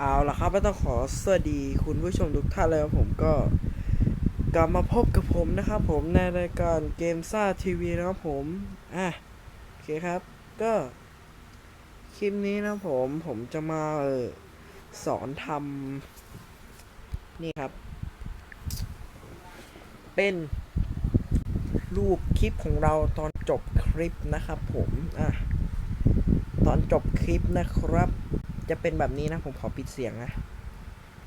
เอาละครับก็ต้องขอสวัสดีคุณผู้ชมทุกท่านเลยครับผมก็กลับมาพบกับผมนะครับผมในรายการเกมซ่าทีวีนะครับผมอะโอเคครับก็คลิปนี้นะผมผมจะมาเออสอนทำนี่ครับ เป็นรูปคลิปของเราตอนจบคลิปนะครับผมอะตอนจบคลิปนะครับ จะเป็นแบบนี้นะ ผมขอปิดเสียงนะ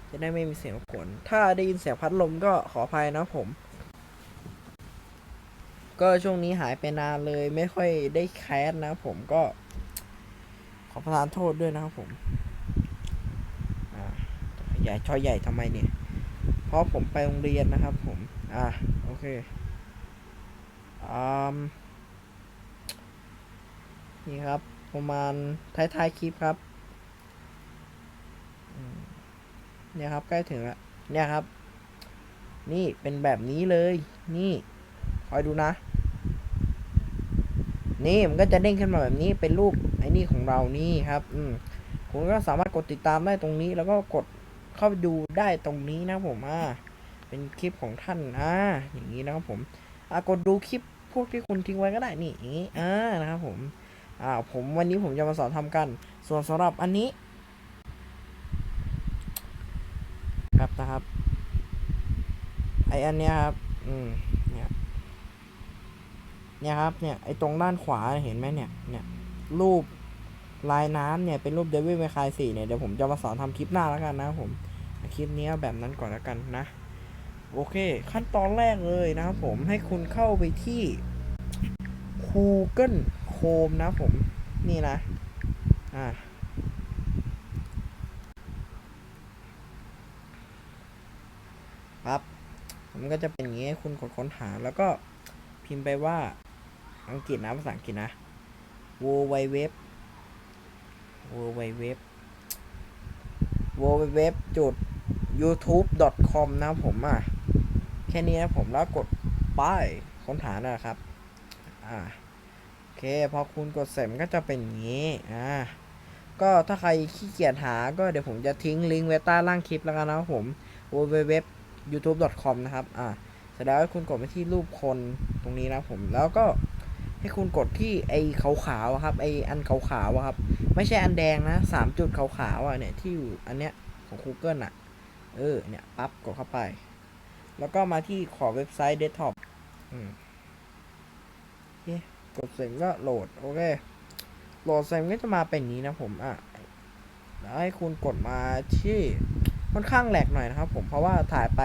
จะได้ไม่มีเสียงรบกวน ถ้าได้ยินเสียงพัดลมก็ขออภัยนะผม ก็ช่วงนี้หายไปนานเลยไม่ค่อยได้แคสนะผมก็ ขอประทานโทษด้วยนะครับผมใหญ่ช่อยใหญ่ทำไมเนี่ย เพราะผมไปโรงเรียนนะครับผม อ่าโอเคอืมนี่ครับ ประมาณท้ายๆคลิปครับ เนี่ยครับใกล้ถึงแล้วเนี่ยครับ นี่เป็นแบบนี้เลย นี่คอยดูนะ นี่มันก็จะเด้งขึ้นมาแบบนี้เป็นรูปไอ้นี่ของเรานี่ครับ อืมคุณก็สามารถกดติดตามได้ตรงนี้ แล้วก็กดเข้าไปดูได้ตรงนี้นะผมอ่าเป็นคลิปของท่านอ่าอย่างนี้นะครับผมอ่ากดดูคลิปพวกที่คุณทิ้งไว้ก็ได้นี่อย่างนี้อ่านะครับผมอ่าผมวันนี้ผมจะมาสอนทำกัน ส่วนสำหรับอันนี้ ครับ นะครับ ไออันเนี้ยครับ อืม เนี่ย เนี่ยครับ เนี่ย ไอตรงด้านขวาเห็นไหมเนี่ย เนี่ย รูปลายน้ำเนี่ย เป็นรูปเดวิดเมคายสี่เนี่ย เดี๋ยวผมจะมาสอนทำคลิปหน้าแล้วกันนะผม คลิปนี้แบบนั้นก่อนแล้วกันนะ โอเค ขั้นตอนแรกเลยนะครับผม ให้คุณเข้าไปที่ Google Chrome นะผม นี่นะ อ่า ครับ มันก็จะเป็นอย่างนี้คุณกดค้นหาแล้วก็พิมพ์ไปว่าอังกฤษนะภาษาอังกฤษนะ w w w w w w w w w จุด youtube com นะผมอะ แค่นี้นะผมแล้วกดป้ายค้นหานะครับ อ่าโอเค พอคุณกดเสร็จมันก็จะเป็นอย่างนี้ อ่า ก็ถ้าใครขี้เกียจหาก็เดี๋ยวผมจะทิ้งลิงก์ไว้ใต้ล่างคลิปแล้วกันนะผม w w w youtube.com นะครับ อ่าเสร็จแล้วให้คุณกดไปที่รูปคนตรงนี้นะผม แล้วก็ให้คุณกดที่ไอ้ขาวๆครับ ไอ้อันขาวๆอะครับ ไม่ใช่อันแดงนะสามจุดขาวๆอะเนี่ยที่อยู่อันเนี้ยของ Google อะ เออ เนี่ยปั๊บกดเข้าไป แล้วก็มาที่ขอเว็บไซต์ desktop อืมโอเคกดเสร็จก็โหลด โอเค โหลดเสร็จก็จะมาเป็นนี้นะผม อะแล้วให้คุณกดมาที่ ค่อนข้างแหลกหน่อยนะครับ ผมเพราะว่าถ่ายไป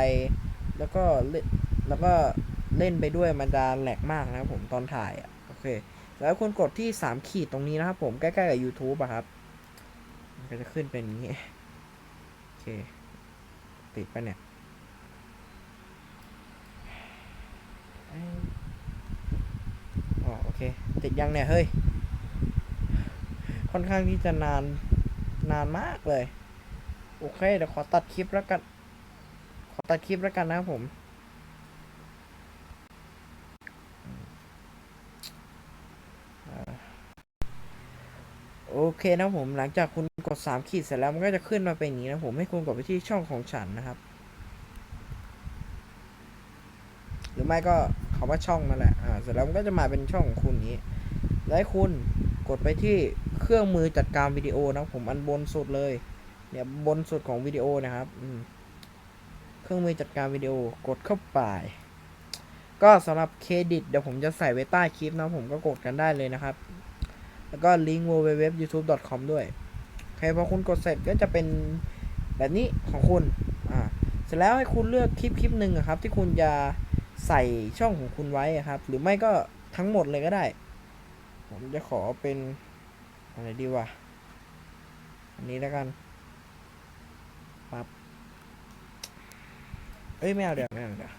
แล้วก็เล่นแล้วก็เล่นไปด้วยมันจะแหลกมากนะครับผมตอนถ่ายอะโอเค แล้วคุณกดที่สามขีดตรงนี้นะครับผมใกล้ๆกับ YouTube อะครับ มันก็จะขึ้นเป็นอย่างนี้ โอเค ติดปะเนี่ยเอ้ยอ๋อโอเค ติดยังเนี่ย เฮ้ย ค่อนข้างที่จะนานนานมากเลย โอเค เดี๋ยวขอตัดคลิปแล้วกัน ขอตัดคลิปแล้วกันนะครับผม โอเคนะผม หลังจากคุณกดสามขีดเสร็จแล้วมันก็จะขึ้นมาเป็นอย่างนี้นะผม ให้คุณกดไปที่ช่องของฉันนะครับ หรือไม่ก็คำว่าช่องนั่นแหละ อ่า เสร็จแล้วมันก็จะมาเป็นช่องของคุณนี้ แล้วคุณกดไปที่เครื่องมือจัดการวิดีโอนะผมอันบนสุดเลย เนี่ยบนสุดของวิดีโอนะครับเครื่องมือจัดการวิดีโอกดเข้าไป ก็สำหรับเครดิตเดี๋ยวผมจะใส่ไว้ใต้คลิปนะผมก็กดกันได้เลยนะครับ แล้วก็ลิงก์ www.youtube.com ด้วยโอเคพอคุณกดเสร็จก็จะเป็นแบบนี้ของคุณอ่าเสร็จแล้วให้คุณเลือกคลิปคลิปหนึ่งอะครับ ที่คุณจะใส่ช่องของคุณไว้ครับ หรือไม่ก็ทั้งหมดเลยก็ได้ ผมจะขอเป็นอะไรดีวะอันนี้แล้วกัน ปั๊บ เอ้ยไม่เอาเดี๋ยวไม่เอาเดี๋ยว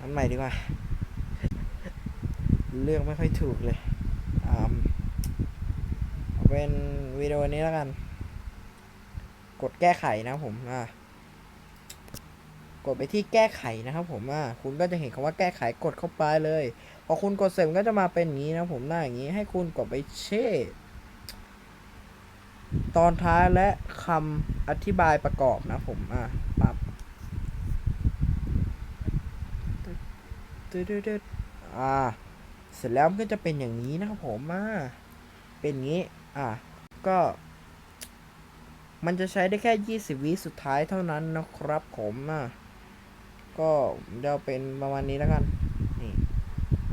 อันใหม่ดีกว่า เลือกไม่ค่อยถูกเลยอ่าเอาเป็นวิดีโอนี้แล้วกัน กดแก้ไขนะผมอะกดไปที่แก้ไขนะครับผมอะคุณก็จะเห็นคำว่าแก้ไขกดเข้าไปเลย พอคุณกดเสร็จมันก็จะมาเป็นอย่างนี้นะผมหน้าอย่างนี้ให้คุณกดไปเช่ตอนท้ายและคำอธิบายประกอบนะผมอะปั๊บ ตึ๊ดตึ๊ดตึ๊ดอ่า เสร็จแล้วมันก็จะเป็นอย่างนี้นะครับผมอ่าเป็นงี้อะก็ มันจะใช้ได้แค่ 20 วิสุดท้ายเท่านั้นนะครับผมอะก็เดี๋ยวเป็นประมาณนี้แล้วกัน นี่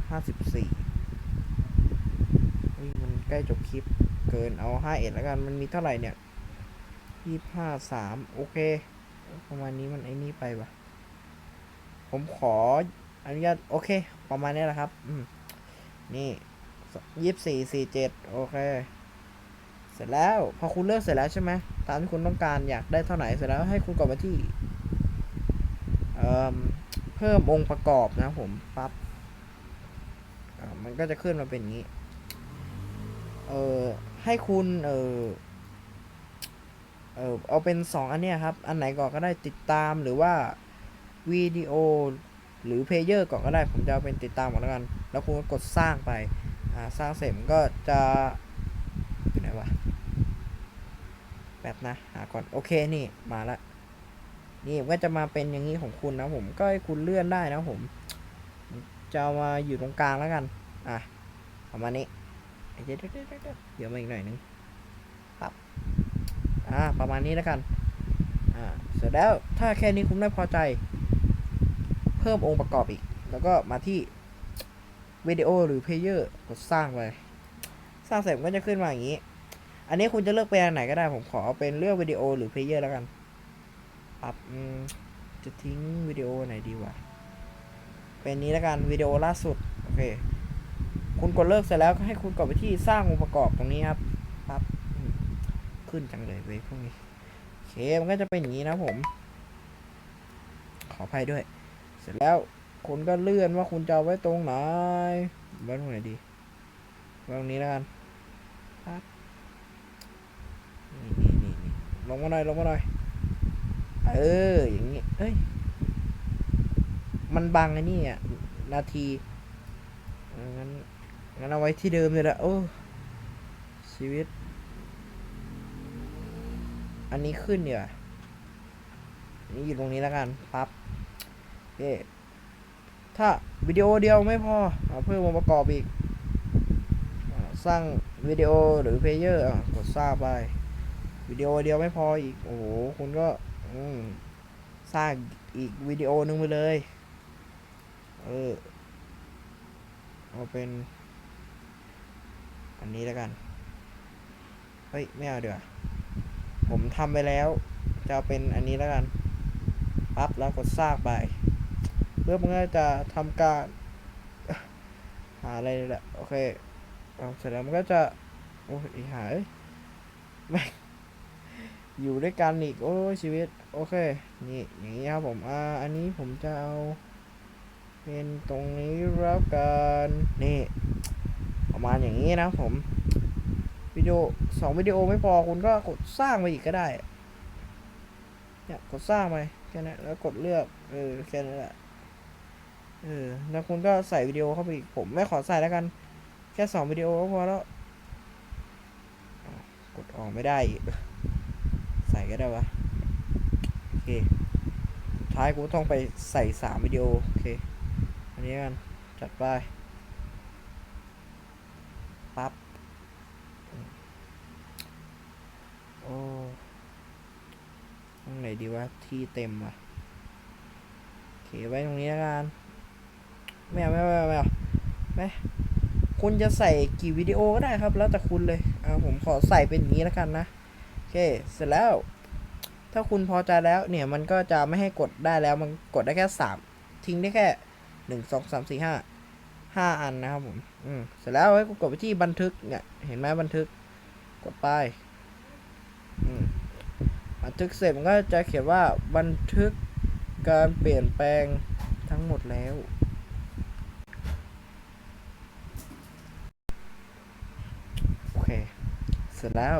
ห้าสิบสี่มันใกล้จบคลิปเกินเอาห้าเอ็ดแล้วกัน มันมีเท่าไหร่เนี่ยยี่ห้าสามโอเค ประมาณนี้มันไอ้นี่ไปปะผมขอ อนุญาตโอเค ประมาณนี้แหละครับ อืม นี่ยี่สี่สี่เจ็ดโอเค เสร็จแล้ว พอคุณเลือกเสร็จแล้วใช่ไหมตามที่คุณต้องการอยากได้เท่าไหร่เสร็จแล้วให้คุณกดมาที่เอ่อเพิ่มองค์ประกอบนะผมปั๊บมันก็จะขึ้นมาเป็นงนี้ เออให้คุณ เออเออเอาเป็นสองอันเนี้ยครับ อันไหนก่อนก็ได้ติดตามหรือว่าวิดีโอ หรือเพลเยอร์ก่อนก็ได้ ผมจะเอาเป็นติดตามก่อนแล้วกัน แล้วคุณก็กดสร้างไป อ่า สร้างเสร็จก็จะอยู่ไหนวะแบบนะ หาก่อน โอเค นี่ มาละ นี่มันก็จะมาเป็นอย่างนี้ของคุณนะผม ก็ให้คุณเลื่อนได้นะผม จะามาอยู่ตรงกลางแล้วกัน อะประมาณนี้ เดี๋ยวเดี๋ยวมาอีกหน่อยนึงปรับอ่า ประมาณนี้แล้วกัน อ่า เสร็จแล้ว ถ้าแค่นี้คุณไม่พอใจ พิ่มองค์ประกอบอีก แล้วก็มาที่วิดีโอหรือเพลเยอร์กดสร้างไปสร้างเสร็จก็จะขึ้นมาอย่างนี้ อันนี้คุณจะเลือกเป็นอันไหนก็ได้ผมขอเป็นเลือกวิดีโอหรือเพลเยอร์แล้วกันปรับจะทิ้งวิดีโอไหนดีวะ เป็นนี้แล้วกันวิดีโอล่าสุดโอเค คุณกดเลิกเสร็จแล้วก็ให้คุณกดไปที่สร้างองค์ประกอบตรงนี้ครับปั๊บขึ้นจังเลยเว้ยพวกนี้โอเคมันก็จะเป็นอย่างนี้นะผม ขออภัยด้วย สร็จแล้วคุณก็เลื่อนว่าคุณจะเอาไว้ตรงไหนไว้ตรงไหนดีไว้ตรงนี้แล้วกันปั๊บนี่นี่นี่นี่ลงมาหน่อยลงมาหน่อย เออ อย่างนี้เอ้ย มันบังไอ้นี่อะ นาทีเอองั้น งั้นเอาไว้ที่เดิมเลยละโอ้ ชีวิต อันนี้ขึ้นเดี๋ยวาอันนี้อยู่ตรงนี้แล้วกัน ปั๊บโอ เคถ้าวิดีโอเดียวไม่พอเอาเพิ่มองค์ประกอบอีกอสร้างวิดีโอหรือเพลเยอร์กดสร้างไปวิดีโอเดียวไม่พออีก โอ้โหคุณก็สร้างอีกวิดีโอนึงไปเลย เออ เอาเป็น อันนี้แล้วกัน เฮ้ย ไม่เอาเดี๋ยวผมทำไปแล้ว จะเอาเป็นอันนี้แล้วกัน ปั๊บแล้วกดสร้างไป พื่อมันก็จะทำการ หาอะไรนี่แหละโอเคเสร็จแล้วมันก็จะโอ้ยหายแม่อยู่ด้วยกันอีกโอ้ยชีวิต โอเค นี่อย่างนี้ครับผมอ่าอันนี้ผมจะเอา เป็นตรงนี้แล้วกันนี่ประมาณอย่างนี้นะผมวิดีโอสองวิดีโอไม่พอคุณก็กดสร้างไปอีกก็ได้เนี่ยกดสร้างไปแค่นั้นแล้วกดเลือกเออแค่นั้นแหละ เออ แล้วคุณก็ใส่วิดีโอเข้าไปอีก ผมไม่ขอใส่แล้วกัน แค่สองวิดีโอก็พอแล้ว กดออกไม่ได้ ใส่ก็ได้วะ โอเคสุดท้ายกูต้องไปใส่สามวิดีโอ โอเค อันนี้กัน จัดไป ปั๊บ โอ้ตรงไหนดีวะ ที่เต็มวะโอเคไว้ตรงนี้แล้วกัน ไม่เอาไม่เอาไม่เอาไม่เอาไม่คุณจะใส่กี่วิดีโอก็ได้ครับ แล้วแต่คุณเลยอ่าผมขอใส่เป็นอย่างนี้แล้วกันนะโอเคเสร็จแล้ว ถ้าคุณพอใจแล้วเนี่ยมันก็จะไม่ให้กดได้แล้วมันกดได้แค่สามทิ้งได้แค่หนึ่งสองสามสี่ห้าห้าอันนะครับผมอืมเสร็จแล้วให้กดไปที่บันทึกเนี่ยเห็นไหมบันทึกกดไปอืมบันทึกเสร็จมันก็จะเขียนว่าบันทึกการเปลี่ยนแปลงทั้งหมดแล้ว แล้ว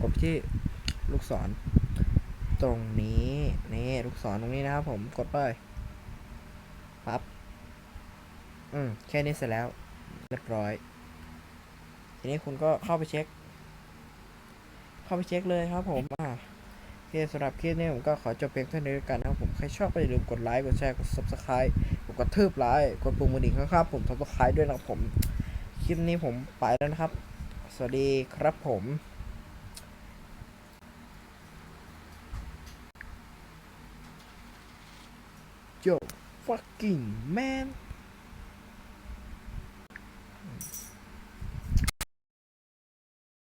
กดที่ลูกศร ตรงนี้นี่ลูกศรตรงนี้นะครับผมกดไปปั๊บอืมแค่นี้เสร็จแล้ว เรียบร้อย ทีนี้คุณก็เข้าไปเช็ค เข้าไปเช็คเลยครับผมอ่าโอเคสำหรับคลิปนี้ผมก็ขอจบเพียงเท่านี้กันนะครับผมใครชอบก็อย่าลืมกดไลค์กดแชร์กดซับสไคร b ์กดกรทึบไลค์กดปุ่มมือดิ้งครับผมซับสไคร b ์ด้วยนะครับผมคลิปนี้ผมไปแล้วนะครับ สวัสดีครับผม Yo fucking man